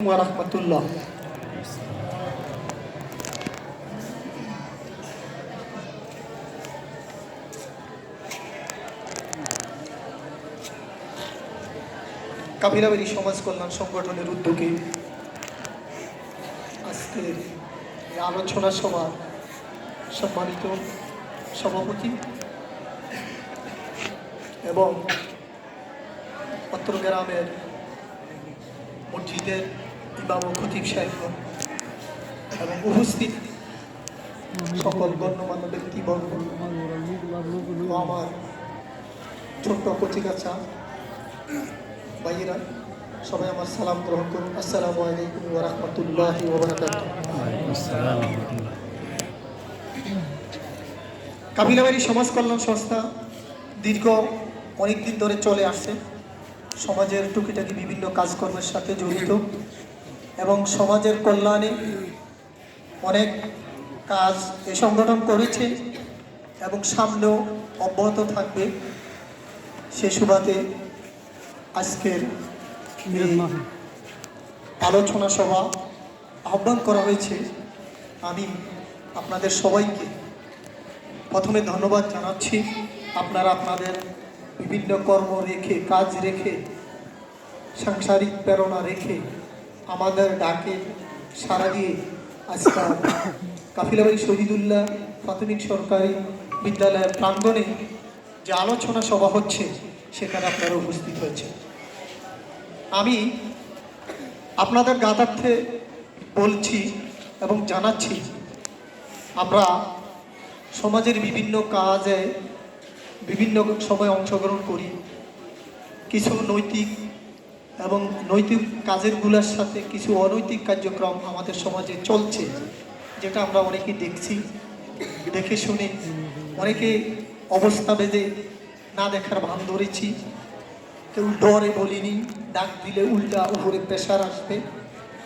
ওয়ারাহমাতুল্লাহ কাবিরাবাড়ি সমাজ কল্যাণ সংগঠনের উদ্যোগে আজকের আলোচনা সভা সম্মানিত সভাপতি এবং অত্র গ্রামের মসজিদের ইমাম ও খতিব সাহেব। এবং উপস্থিত। সকল গণ্যমান্য ব্যক্তিবর্গ আমার ছোট্ট কচিকাছা ভাইয়েরা সবাই আমার সালাম গ্রহণ করুন। আসসালামু আলাইকুম ওয়া রাহমাতুল্লাহি ওয়া বারাকাতুহু। কাবিলাবাড়ি সমাজ কল্যাণ সংস্থা দীর্ঘ অনেক দিন ধরে চলে আসছে। সমাজের টুকিটাকি বিভিন্ন কাজকর্মের সাথে জড়িত। এবং সমাজের কল্যাণে অনেক কাজ এ সংগঠন করেছে এবং সামনেও অব্যাহত থাকবে। সে সুবাদে আজকের আলোচনা সভা আহ্বান করা হয়েছে। আমি আপনাদের সবাইকে প্রথমে ধন্যবাদ জানাচ্ছি। আপনারা আপনাদের বিভিন্ন কর্ম রেখে, কাজ রেখে, সাংসারিক প্রেরণা রেখে আমাদের ডাকে সারা দিয়ে আজকাল কাফিলাবাড়ি শহীদুল্লাহ, প্রাথমিক সরকারি বিদ্যালয়ের প্রাঙ্গণে যে আলোচনা সভা হচ্ছে, সেখানে আপনারা উপস্থিত হয়েছে আমি আপনাদের গাতার্থে বলছি এবং জানাচ্ছি, আমরা সমাজের বিভিন্ন কাজে বিভিন্ন সময় অংশগ্রহণ করি। কিছু নৈতিক এবং নৈতিক কাজেরগুলোর সাথে কিছু অনৈতিক কার্যক্রম আমাদের সমাজে চলছে, যেটা আমরা অনেকে দেখছি, দেখে শুনে অনেকে অবস্থা বেঁধে না দেখার ভান ধরেছি। কেউ ডরে বলিনি, ডাক দিলে উল্টা উপরে প্রেশার আসবে,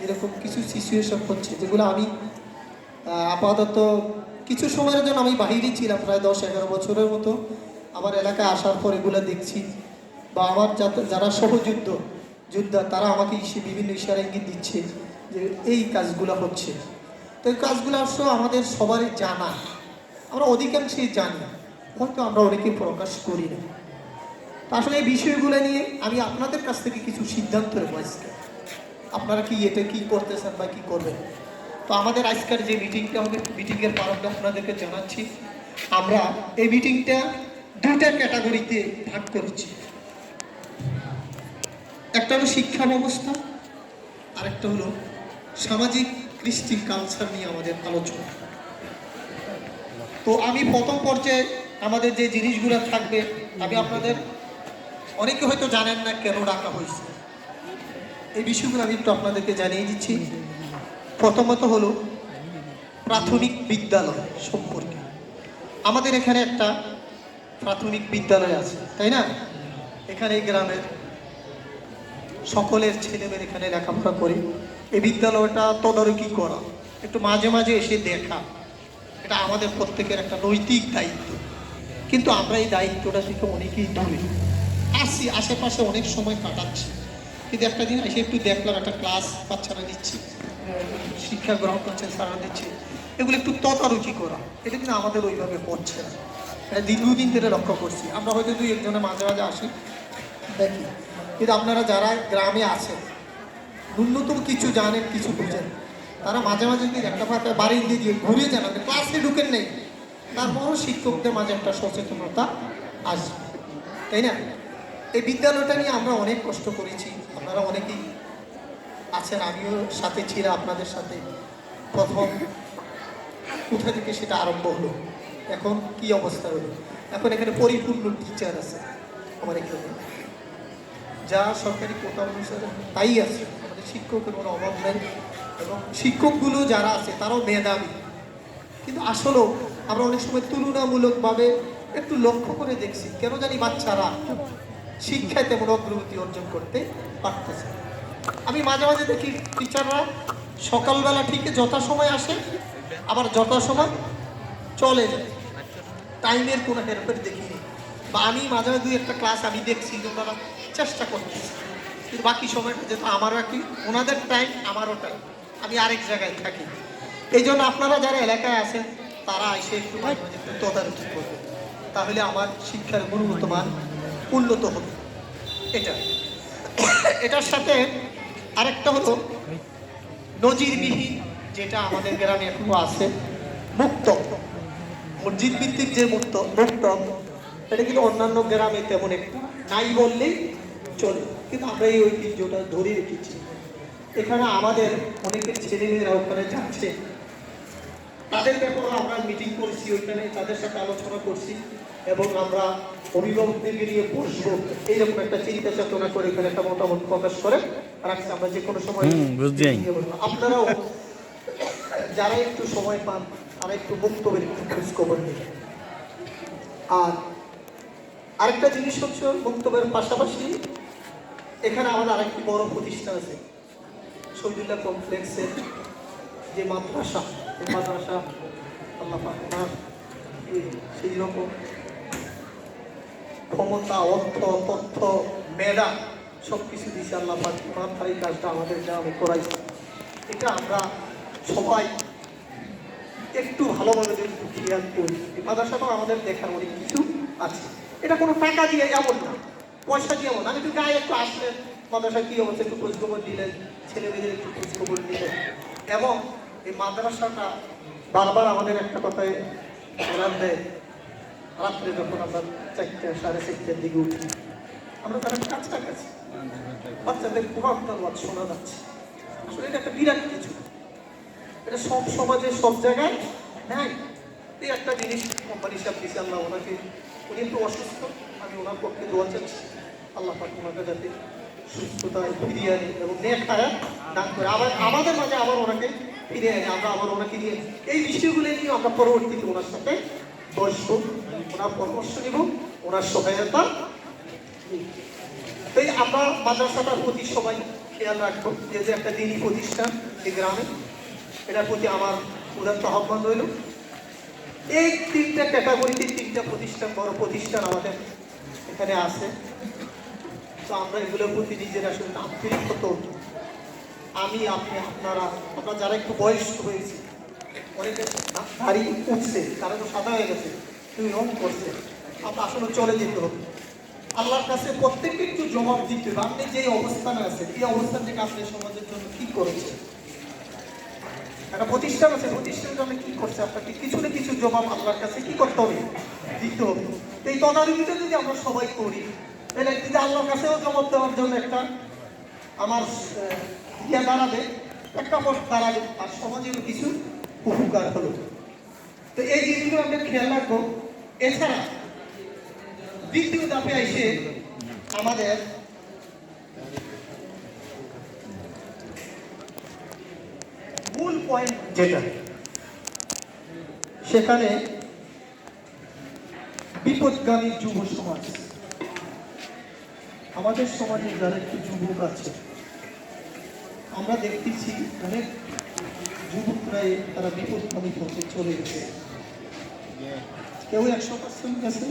এরকম কিছু সিচুয়েশন হচ্ছে, যেগুলো আমি আপাতত কিছু সময়ের জন্য আমি বাহিরে ছিলাম, প্রায় দশ এগারো বছরের মতো। আমার এলাকায় আসার পর এগুলো দেখছি, বা আমার যারা সহযুদ্ধ যোদ্ধা, তারা আমাকে সে বিভিন্ন ইশারা ইঙ্গিত দিচ্ছে যে এই কাজগুলো হচ্ছে। তো এই কাজগুলো আসলে আমাদের সবারই জানা। আমরা অধিকাংশই জানি, হয়তো আমরা অনেকে প্রকাশ করি না। আসলে এই বিষয়গুলো নিয়ে আমি আপনাদের কাছ থেকে কিছু সিদ্ধান্ত নেব আজকে। আপনারা কি এটা কি করতেছেন বা কি করবেন? তো আমাদের আজকের যে মিটিংটা হবে মিটিংয়ের প্রারম্ভে আপনাদেরকে জানাচ্ছি, আমরা এই মিটিংটা দুটা ক্যাটাগরিতে ভাগ করেছি। একটা হলো শিক্ষা ব্যবস্থা আর একটা হলো সামাজিক কৃষ্টি কালচার নিয়ে আমাদের আলোচনা। তো আমি প্রথম পর্যায়ে আমাদের যে জিনিসগুলো থাকবে, আমি আপনাদের অনেকে হয়তো জানেন না কেন ডাকা হয়েছে। এই বিষয়গুলো আমি একটু আপনাদেরকে জানিয়ে দিচ্ছি। প্রথমত হলো প্রাথমিক বিদ্যালয় সম্পর্কে। আমাদের এখানে একটা প্রাথমিক বিদ্যালয় আছে, তাই না? এখানে গ্রামের সকলের ছেলেমেয়ের এখানে লেখাপড়া করে। এই বিদ্যালয়টা তদারকি করা। একটু মাঝে মাঝে এসে দেখা। এটা আমাদের প্রত্যেকের একটা নৈতিক দায়িত্ব। কিন্তু আমরা এই দায়িত্বটা থেকে অনেকেই দূরে। আসছি, আশেপাশে অনেক সময় কাটাচ্ছি। কিন্তু একটা দিন এসে একটু দেখলাম, একটা ক্লাস বাচ্চারা দিচ্ছি। শিক্ষা গ্রহণ করছে সারা দিচ্ছে। এগুলো একটু তদারকি করা। এটা কিন্তু আমাদের ওইভাবে হচ্ছে না। দীর্ঘদিন ধরে লক্ষ্য করছি। আমরা হয়তো দুই একজনের মাঝে মাঝে আসি। দেখি। কিন্তু আপনারা যারা গ্রামে আছেন, ন্যূনতম কিছু জানেন, কিছু বুঝেন। তারা মাঝে মাঝে যদি একটা ফাঁকা বাড়ি দিয়ে দিয়ে ঘুরিয়ে যান ক্লাসে ঢুকেন নেই। তারপরও শিক্ষকদের মাঝে একটা সচেতনতা আসবে। তাই না? এই বিদ্যালয়টা নিয়ে আমরা অনেক কষ্ট করেছি। আপনারা অনেকেই আছেন, আমিও সাথে ছিলাম, আপনাদের সাথে প্রথম কোথা থেকে সেটা আরম্ভ হলো। এখন কি অবস্থা হলো? এখন এখানে পরিপূর্ণ টিচার আছে। আমার এখানে যা সরকারি কোটা অনুসারে তাই আছে। আমাদের শিক্ষকের কোনো অভাব নেই এবং শিক্ষকগুলো যারা আছে তারাও মেধাবী। কিন্তু আসলেও আমরা অনেক সময় তুলনামূলকভাবে একটু লক্ষ্য করে দেখছি, কেন জানি বাচ্চারা শিক্ষায় তেমন অগ্রগতি অর্জন করতে পারতেছে আমি মাঝে মাঝে দেখি টিচাররা সকালবেলা ঠিক যথাসময় আসে, আবার যথাসময় চলে যায়। টাইমের কোনো হেরফের দেখিনি বা আমি মাঝে মাঝে দুই একটা ক্লাস আমি দেখছি ওনারা চেষ্টা করতেছে কিন্তু বাকি সময়টা যেহেতু আমারও একটি, ওনাদের টাইম আমারও টাইম আমি আরেক জায়গায় থাকি। এই জন্য আপনারা যারা এলাকায় আছেন, তারা এসে একটু তদারকি করবে তাহলে আমার শিক্ষার গুণগত মান উন্নত হবে। এটা। এটার সাথে আরেকটা হলো, নজিরবিহীন যেটা আমাদের গ্রামে এখনও আছে, মুক্ত। মসজিদ ভিত্তিক যে মুক্ত মুক্ত এটা কিন্তু অন্যান্য গ্রামে তেমন একটা নাই বললেই চলে। কিন্তু আমরা এই ঐতিহ্যটা ধরে রেখেছি। এখানে আমাদের অনেকের ছেলেমেয়েরা ওখানে যাচ্ছে। তাদের ব্যাপারে আমরা মিটিং করছি ওইখানে তাদের সাথে আলোচনা করছি এবং আমরা অভিভাবকদেরকে নিয়ে বসবো। এইরকম একটা চিন্তা চেতনা করে এখানে একটা মতামত প্রকাশ করে রাখছি আমরা যে কোনো সময়। আপনারাও যারা একটু সময় পান তারা একটু বক্তব্যের একটু খোঁজ খবর নেবেন আর আরেকটা জিনিস হচ্ছে বক্তব্যের পাশাপাশি এখানে আমাদের আরেকটি বড় প্রতিষ্ঠান আছে, শহীদুল্লাহ কমপ্লেক্সের যে মাদ্রাসা মাদ্রাসা আল্লাহ সেই রকম ক্ষমতা, অর্থ, তথ্য, মেধা সব কিছু দিয়েছে আল্লাহ তার এই কাজটা আমাদের গ্রামে করাইছে। এটা আমরা সবাই একটু ভালোভাবে যদি খেয়াল করি, এই মাদ্রাসাটাও আমাদের দেখার অনেক কিছু আছে। এটা কোনো টাকা দিয়ে এমন না। পয়সা দিয়ে এমন আমি একটু গায়ে একটু আসলেন। মাদ্রাসা কী অবস্থা? একটু খোঁজখবর দিলেন ছেলে মেয়েদের একটু খোঁজখবর দিলেন এবং এই মাদ্রাসাটা বারবার আমাদের একটা কথায় বলার দেয়, রাত্রে যখন আমরা চারটে, সাড়ে চারটের দিকে উঠি, আমরা তারা কাছাকাছি বাচ্চাদের কোরআন তালবাদ শোনা যাচ্ছে। আসলে এটা একটা বিরাট কিছু। এটা সব সমাজে, সব জায়গায় হ্যাঁ এই একটা জিনিস কোম্পানি সাহেব দিয়েছে আল্লাহ ওনাকে, উনি একটু অসুস্থ, আমি ওনার পক্ষে দোয়া চাচ্ছি। আল্লাহ পাক ওনাকে যাতে সুস্থতায় ফিরিয়ে আনে এবং নেক হায়াত দান করে। আবার আমাদের মাঝে আবার ওনাকে ফিরে আনে আমরা আবার ওনাকে নিয়ে এই বিষয়গুলো নিয়ে আমরা পরবর্তীতে ওনার সাথে বসবো। ওনার পরামর্শ নিব, ওনার সহায়তা। তাই আমরা মাদ্রাসাটার প্রতি সবাই খেয়াল রাখব যে একটা দিনই প্রতিষ্ঠান এই গ্রামে, এটার প্রতি আমার উদাত্ত আহ্বান রইল। এই তিনটা ক্যাটাগরিতে তিনটা প্রতিষ্ঠান, বড় প্রতিষ্ঠান আমাদের এখানে আছে। তো আমরা এগুলোর প্রতি নিজের আসলে আন্তরিক হতো আমি, আপনি, আপনারা, আমরা যারা একটু বয়স্ক হয়েছি, অনেকে দাড়ি উঠছে, তারা তো সাদা হয়ে গেছে, তুমি রং করছে, আমরা আসলে চলে যেতে হবে। আল্লাহর কাছে প্রত্যেককে একটু জবাব দিতে হবে। আপনি যে অবস্থানে আছেন, এই অবস্থান থেকে আপনি সমাজের জন্য কি করেছেন? একটা প্রতিষ্ঠান আছে, প্রতিষ্ঠানের জন্য কি করছে আপনাকে? কিছু না কিছু জবাব আল্লাহর কাছে কি করতে হবে? দিতে হবে। এই তদারকিটা যদি আমরা সবাই করি, তাহলে যদি আল্লাহর কাছেও জবাব দেওয়ার জন্য একটা আমার ইয়ে দাঁড়াবে, একটা পথ দাঁড়াবে, আর সমাজেরও কিছু উপকার হলো। তো এই জিনিসগুলো আমরা খেয়াল রাখব। এছাড়া দ্বিতীয় ধাপে এসে আমাদের মূল পয়েন্ট যেটা, সেখানে বিপদগামী যুব সমাজ, আমাদের সমাজে যারা একটু যুবক আছে, আমরা দেখতেছি অনেক যুবকরাই তারা বিপদগামী পথে চলে গেছে। কেউ একশো পার্সেন্ট গেছে